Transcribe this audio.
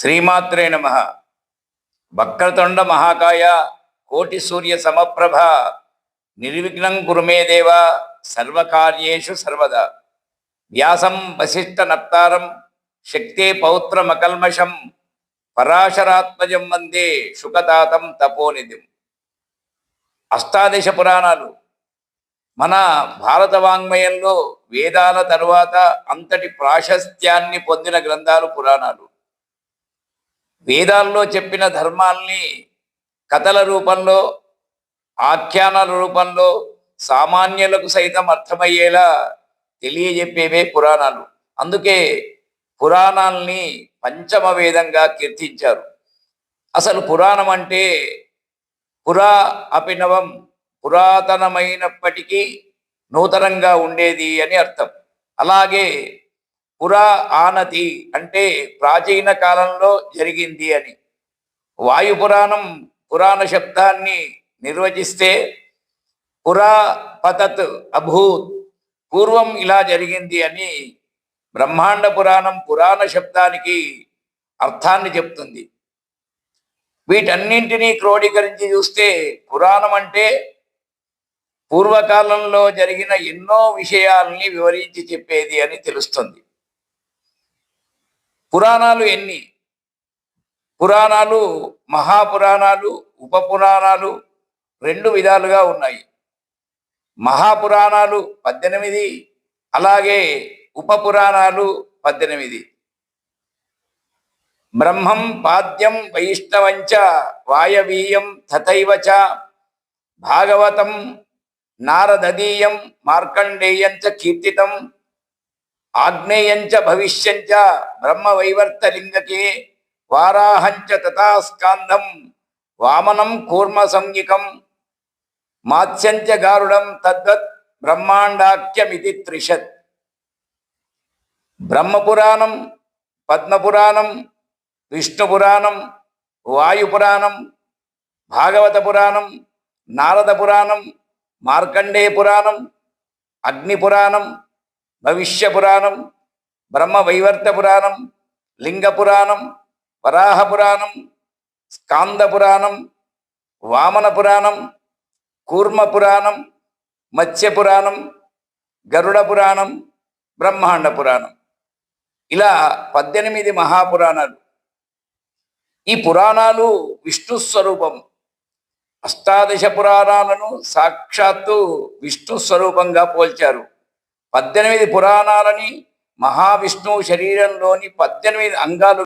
శ్రీమాత్రే నమ. వక్రతుండ మహాకాయ కోటి సూర్య సమప్రభ. నిర్విఘ్నం కురుమే దేవ సర్వకార్యేషు సర్వదా. వ్యాసం వశిష్ట నప్తారం శక్తే పౌత్రమకల్మషం పరాశరాత్మజం వందే శుకతాతం తపోనిధిం అష్టాదశ పురాణాలు మన భారత వాంగ్మయంలో వేదాల తరువాత అంతటి ప్రాశస్త్యాన్ని పొందిన గ్రంథాలు పురాణాలు. వేదాల్లో చెప్పిన ధర్మాల్ని కథల రూపంలో ఆఖ్యానాల రూపంలో సామాన్యులకు సైతం అర్థమయ్యేలా తెలియజెప్పేవే పురాణాలు. అందుకే పురాణాల్ని పంచమ వేదంగా కీర్తించారు. అసలు పురాణం అంటే పురా అభినవం పురాతనమైనప్పటికీ నూతనంగా ఉండేది అని అర్థం. అలాగే పురా ఆనతి అంటే ప్రాచీన కాలంలో జరిగింది అని. వాయు పురాణం పురాణ శబ్దాన్ని నిర్వచిస్తే పురా పతత్ అభూత్ పూర్వం ఇలా జరిగింది అని బ్రహ్మాండ పురాణం పురాణ శబ్దానికి అర్థాన్ని చెప్తుంది. వీటన్నింటినీ క్రోడీకరించి చూస్తే పురాణం అంటే పూర్వకాలంలో జరిగిన ఎన్నో విషయాల్ని వివరించి చెప్పేది అని తెలుస్తుంది. పురాణాలు ఎన్ని? పురాణాలు మహాపురాణాలు ఉపపురాణాలు రెండు విధాలుగా ఉన్నాయి. మహాపురాణాలు పద్దెనిమిది అలాగే ఉపపురాణాలు పద్దెనిమిది. బ్రహ్మం పాద్యం వైష్ణవంచ వాయవీయం తథైవ చ భాగవతం నారదీయం మార్కండేయంచ కీర్తితం ఆగ్నేయంచ భవిష్యంచ బ్రహ్మ బ్రహ్మవైవర్తలింగకే వారాహంచ తథాస్కాంధం వామనం కూర్మ సంజ్ఞికం మాత్స్యంచ గారుడం తద్వత్ బ్రహ్మాండాఖ్యమితి త్రిషత్. బ్రహ్మపురాణం పద్మపురాణం విష్ణుపురాణం వాయుపురాణం భాగవత పురాణం నారద పురాణం మార్కండేయ పురాణం అగ్నిపురాణం భవిష్య పురాణం బ్రహ్మ వైవర్త పురాణం లింగ పురాణం వరాహ పురాణం స్కాంద పురాణం వామన పురాణం కూర్మ పురాణం మత్స్య పురాణం గరుడ పురాణం బ్రహ్మాండ పురాణం ఇలా పద్దెనిమిది మహాపురాణాలు. ఈ పురాణాలు విష్ణు స్వరూపం. అష్టాదశ పురాణాలను సాక్షాత్తు విష్ణు స్వరూపంగా పోల్చారు. పద్దెనిమిది పురాణాలని మహావిష్ణువు శరీరంలోని పద్దెనిమిది అంగాలు